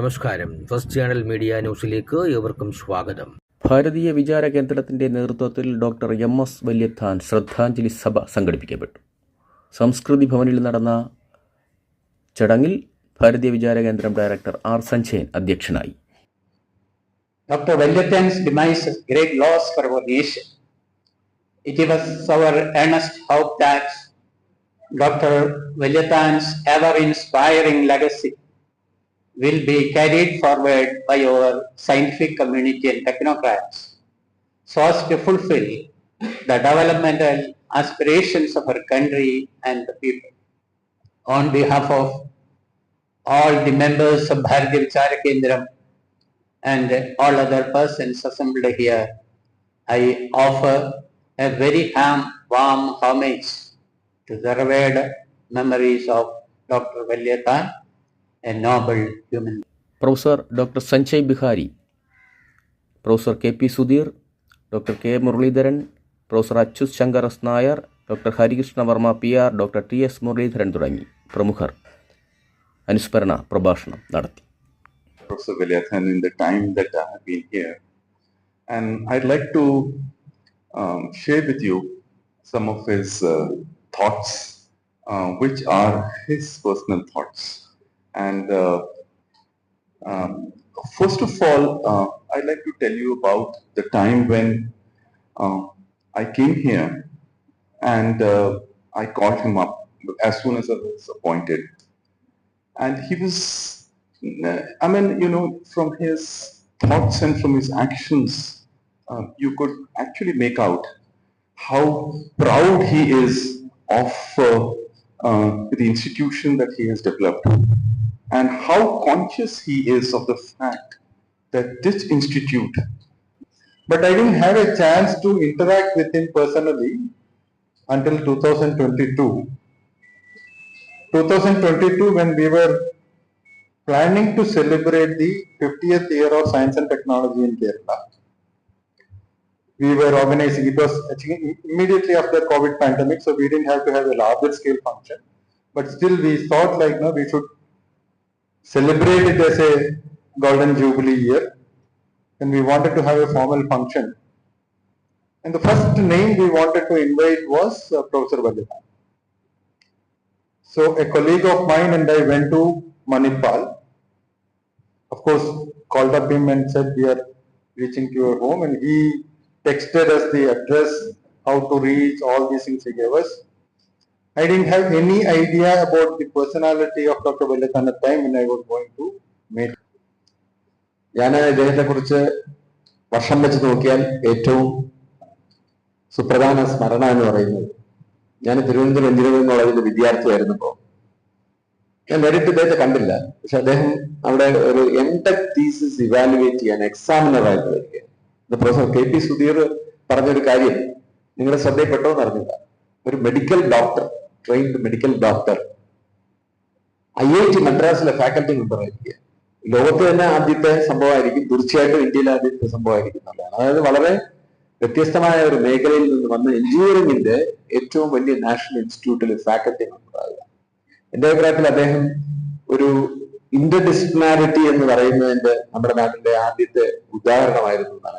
നമസ്കാരം. First channel media ന്യൂസിലേക്ക് ഏവർക്കും സ്വാഗതം. ഭാരതീയ വിചാര കേന്ദ്രത്തിന്റെ നേതൃത്വത്തിൽ ഡോക്ടർ എം എസ് വല്യത്താൻ ശ്രദ്ധാഞ്ജലി സഭ സംഘടിപ്പിക്കപ്പെട്ടു. സംസ്കൃതി ഭവനിൽ നടന്ന ചടങ്ങിൽ ഭാരതീയ വിചാര കേന്ദ്രം ഡയറക്ടർ ആർ സഞ്ജയൻ അധ്യക്ഷനായി. Doctor Valiathan's demise great loss for our nation it was our our earnest that doctor Valiathan's ever inspiring legacy will be carried forward by our scientific community and technocrats so as to fulfill the developmental aspirations of our country and the people. On behalf of all the members of Bharatiya Vichara Kendram and all other persons assembled here, I offer a very warm homage to the revered memories of Dr. Valyathan, a noble human professor doctor Sanjay Bihari professor K P Sudheer doctor K Muraleedharan professor Achyut Shankar S Nair doctor Harikrishna Varma P R doctor T S Muraleedharan തുടങ്ങി പ്രമുഖർ അനുസ്മരണ പ്രഭാഷണം നടത്തി Professor Vilayathan in the time that I have been here. And I'd like to um, share with you some of his uh, thoughts, uh, which are his personal thoughts. And uh, um, first of all, uh, I'd like to tell you about the time when uh, I came here and uh, I called him up as soon as I was appointed. And he was I mean, you know, from his thoughts and from his actions, uh, you could actually make out how proud he is of uh, uh, Uh, the institution that he has developed and how conscious he is of the fact that this institute. But I didn't have a chance to interact with him personally until 2022. 2022, when we were planning to celebrate the 50th year of science and technology in Kerala. We were organizing, it was immediately after COVID pandemic, so we didn't have to have a larger scale function. But still we thought like, no, we should celebrate it as a golden jubilee year. And we wanted to have a formal function. And the first name we wanted to invite was uh, Professor Vallabhan. So a colleague of mine and I went to Manipal. Of course, called up him and said, we are reaching to your home and he texted us the address, how to reach, all these things he gave us. I didn't have any idea about the personality of Dr. Velathan at the time when I was going to meet. ഞാൻ അദ്ദേഹത്തെ കുറിച്ച് വർഷം വെച്ച് നോക്കിയാൽ ഏറ്റവും സുപ്രധാന സ്മരണ എന്ന് പറയുന്നത് ഞാൻ തിരുവനന്തപുരം എഞ്ചിനീയറിംഗ് കോളേജിന്റെ വിദ്യാർത്ഥിയായിരുന്നപ്പോൾ ഞാൻ നേരിട്ട് ഇദ്ദേഹത്തെ കണ്ടില്ല പക്ഷെ അദ്ദേഹം അവിടെ ഒരു എം ടെക് തീസിസ് ഇവാലുവേറ്റ് ചെയ്യാൻ എക്സാമിനർ ആയിട്ട് വരിക ഇത് പ്രൊഫസർ കെ പി സുധീർ പറഞ്ഞൊരു കാര്യം. നിങ്ങളുടെ ശ്രദ്ധയിൽപ്പെട്ടോ എന്ന് അറിഞ്ഞില്ല ഒരു medical doctor trained medical doctor I I T മദ്രാസിലെ faculty member ആയിരിക്കുക. ലോകത്ത് തന്നെ ആദ്യത്തെ സംഭവമായിരിക്കും. തീർച്ചയായിട്ടും ഇന്ത്യയിലെ ആദ്യത്തെ സംഭവമായിരിക്കും എന്നുള്ളതാണ്. അതായത് വളരെ വ്യത്യസ്തമായ ഒരു മേഖലയിൽ നിന്ന് വന്ന എഞ്ചിനീയറിംഗിന്റെ ഏറ്റവും വലിയ നാഷണൽ ഇൻസ്റ്റിറ്റ്യൂട്ടിൽ ഫാക്കൽറ്റി മെമ്പർ ആകുക എന്റെ അഭിപ്രായത്തിൽ അദ്ദേഹം ഒരു ഇന്റർ ഡിസിപ്ലിനാരിറ്റി എന്ന് പറയുന്നതിന്റെ നമ്മുടെ നാട്ടിലെ ആദ്യത്തെ ഉദാഹരണമായിരുന്നു എന്നാണ്